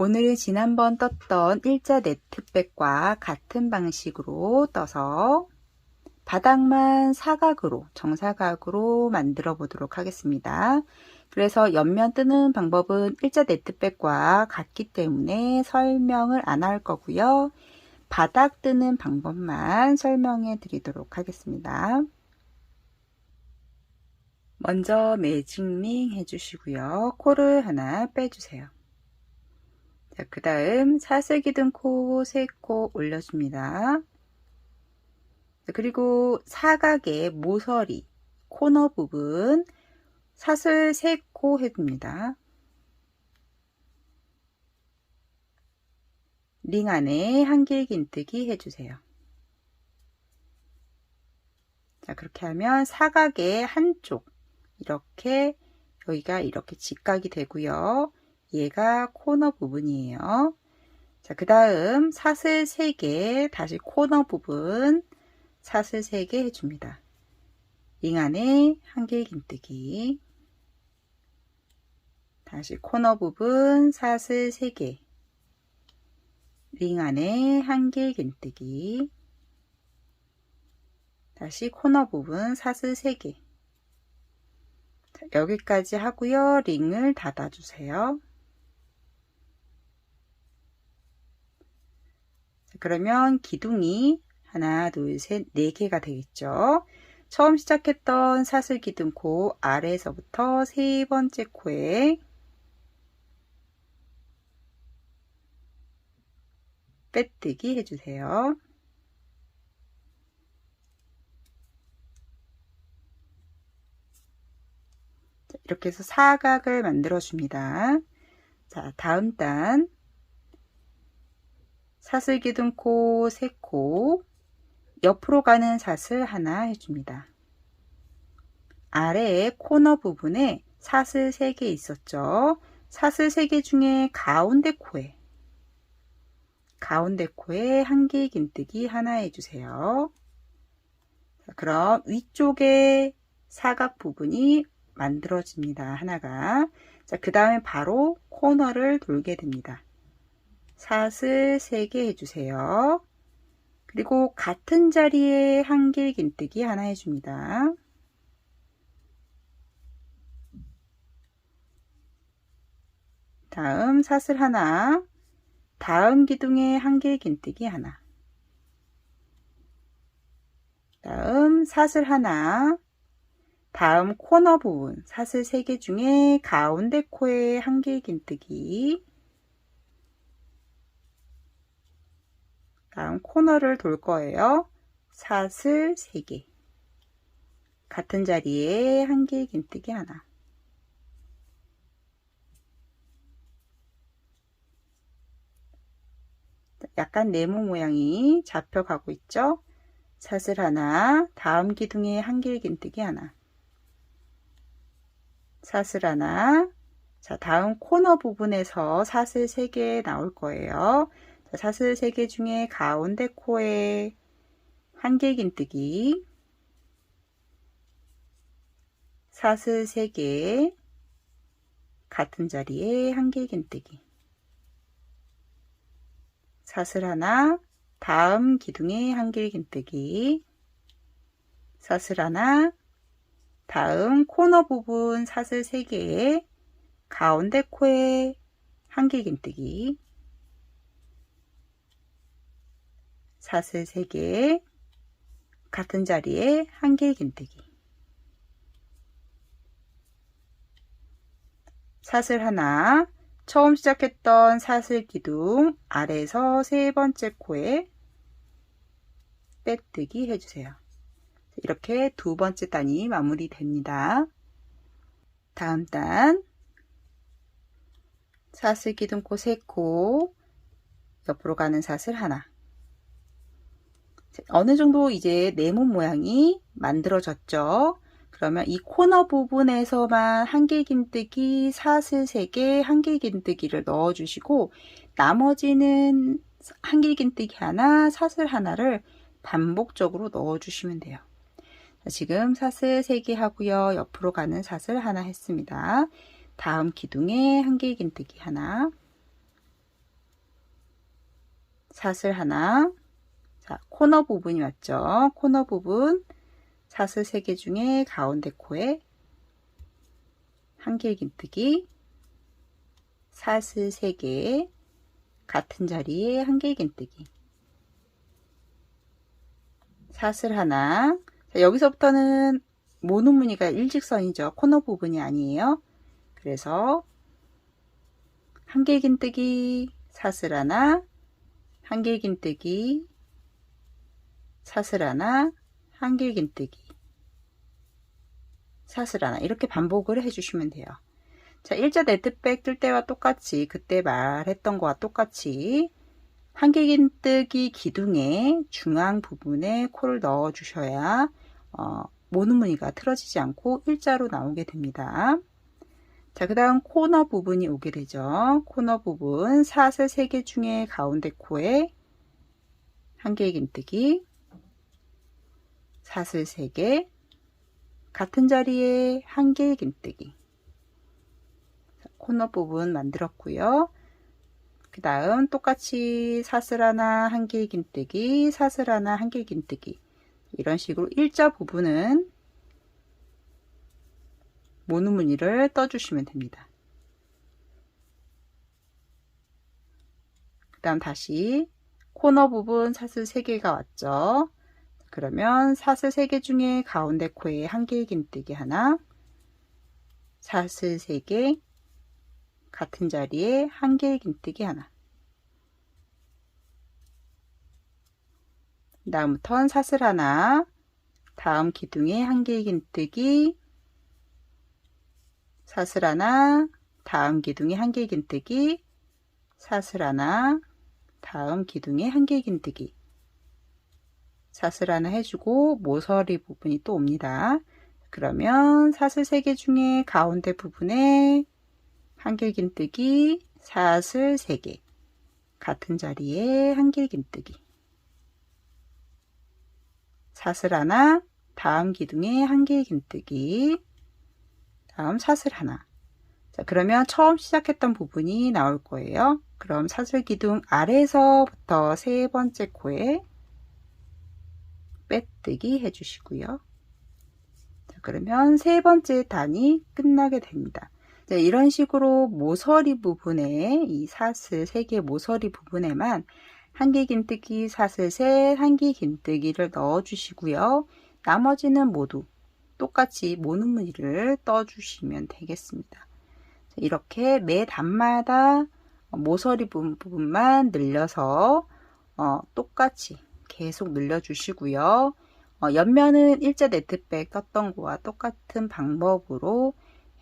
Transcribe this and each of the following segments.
오늘은 지난번 떴던 일자 네트백과 같은 방식으로 떠서 바닥만 사각으로, 정사각으로 만들어 보도록 하겠습니다. 그래서 옆면 뜨는 방법은 일자 네트백과 같기 때문에 설명을 안 할 거고요. 바닥 뜨는 방법만 설명해 드리도록 하겠습니다. 먼저 매직링 해주시고요. 코를 하나 빼주세요. 자, 그 다음 사슬 기둥 코, 세코 올려줍니다. 자, 그리고 사각의 모서리, 코너 부분 사슬 세코 해줍니다. 링 안에 한 길 긴뜨기 해주세요. 자, 그렇게 하면 사각의 한쪽, 이렇게, 여기가 이렇게 직각이 되고요. 얘가 코너 부분이에요. 자, 그 다음 사슬 3개, 다시 코너 부분 사슬 3개 해줍니다. 링 안에 한길 긴뜨기 다시 코너 부분 사슬 3개 링 안에 한길 긴뜨기 다시 코너 부분 사슬 3개 자, 여기까지 하고요. 링을 닫아주세요. 그러면 기둥이 하나, 둘, 셋, 네 개가 되겠죠. 처음 시작했던 사슬 기둥 코 아래에서부터 세 번째 코에 빼뜨기 해주세요. 이렇게 해서 사각을 만들어 줍니다. 자, 다음 단 사슬 기둥 코, 세 코, 옆으로 가는 사슬 하나 해줍니다. 아래에 코너 부분에 사슬 3개 있었죠. 사슬 3개 중에 가운데 코에 가운데 코에 한길 긴뜨기 하나 해주세요. 자, 그럼 위쪽에 사각 부분이 만들어집니다. 하나가. 자, 그 다음에 바로 코너를 돌게 됩니다. 사슬 3개 해주세요. 그리고 같은 자리에 한길 긴뜨기 하나 해줍니다. 다음 사슬 하나, 다음 기둥에 한길 긴뜨기 하나. 다음 사슬 하나, 다음 코너 부분 사슬 3개 중에 가운데 코에 한길 긴뜨기 코너를 돌 거예요. 사슬 3개 같은 자리에 한길 긴뜨기 하나 약간 네모 모양이 잡혀가고 있죠. 사슬 하나, 다음 기둥에 한길 긴뜨기 하나 사슬 하나 자 다음 코너 부분에서 사슬 3개 나올 거예요. 자, 사슬 3개 중에 가운데 코에 한길 긴뜨기 사슬 3개 같은 자리에 한길 긴뜨기. 사슬 하나 다음 기둥에 한 길 긴뜨기. 사슬 하나 다음 코너 부분 사슬 3개에 가운데 코에 한 길 긴뜨기 사슬 3개 같은 자리에 한길 긴뜨기 사슬 하나 처음 시작했던 사슬 기둥 아래에서 세 번째 코에 빼뜨기 해주세요. 이렇게 두 번째 단이 마무리됩니다. 다음 단 사슬 기둥코 3코 옆으로 가는 사슬 하나 어느 정도 이제 네모 모양이 만들어졌죠. 그러면 이 코너 부분에서만 한길긴뜨기 사슬 3개 한길긴뜨기를 넣어주시고 나머지는 한길긴뜨기 하나 사슬 하나를 반복적으로 넣어주시면 돼요. 지금 사슬 3개 하고요. 옆으로 가는 사슬 하나 했습니다. 다음 기둥에 한길 긴뜨기 하나 사슬 하나. 자, 코너 부분이 맞죠? 코너 부분 사슬 3개 중에 가운데 코에 한길 긴뜨기 사슬 3개 같은 자리에 한길 긴뜨기 사슬 하나 자, 여기서부터는 모는 무늬가 일직선이죠. 코너 부분이 아니에요. 그래서 한길 긴뜨기 사슬 하나 한길 긴뜨기 사슬 하나 한길 긴뜨기 사슬 하나 이렇게 반복을 해주시면 돼요. 자, 일자 네트백 뜰 때와 똑같이 그때 말했던 거와 똑같이 한길 긴뜨기 기둥의 중앙 부분에 코를 넣어 주셔야 어, 모는 무늬가 틀어지지 않고 일자로 나오게 됩니다. 자, 그 다음 코너 부분이 오게 되죠. 코너 부분 사슬 3개 중에 가운데 코에 한길 긴뜨기 사슬 3개 같은 자리에 한길 긴뜨기 코너 부분 만들었고요. 그 다음 똑같이 사슬 하나 한길 긴뜨기 사슬 하나 한길 긴뜨기 이런 식으로 일자 부분은 모는 무늬를 떠주시면 됩니다. 그 다음 다시 코너 부분 사슬 3개가 왔죠. 그러면 사슬 3개 중에 가운데 코에 한길 긴뜨기 하나 사슬 3개 같은 자리에 한길 긴뜨기 하나. 다음부터는 사슬 하나 다음 기둥에 한길 긴뜨기 사슬 하나 다음 기둥에 한길 긴뜨기 사슬 하나 다음 기둥에 한길 긴뜨기 사슬 하나 해주고 모서리 부분이 또 옵니다. 그러면 사슬 3개 중에 가운데 부분에 한길 긴뜨기 사슬 3개 같은 자리에 한길 긴뜨기 사슬 하나 다음 기둥에 한길 긴뜨기 다음 사슬 하나 자 그러면 처음 시작했던 부분이 나올 거예요. 그럼 사슬 기둥 아래서부터 세 번째 코에 빼뜨기 해주시고요. 자, 그러면 세 번째 단이 끝나게 됩니다. 자, 이런 식으로 모서리 부분에 이 사슬 세 개 모서리 부분에만 한길 긴뜨기 사슬 셋, 한길 긴뜨기를 넣어 주시고요. 나머지는 모두 똑같이 모는 무늬를 떠 주시면 되겠습니다. 자, 이렇게 매 단마다 모서리 부분만 늘려서 어, 똑같이 계속 늘려주시고요. 어, 옆면은 일자 네트백 떴던 거와 똑같은 방법으로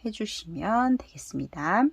해주시면 되겠습니다.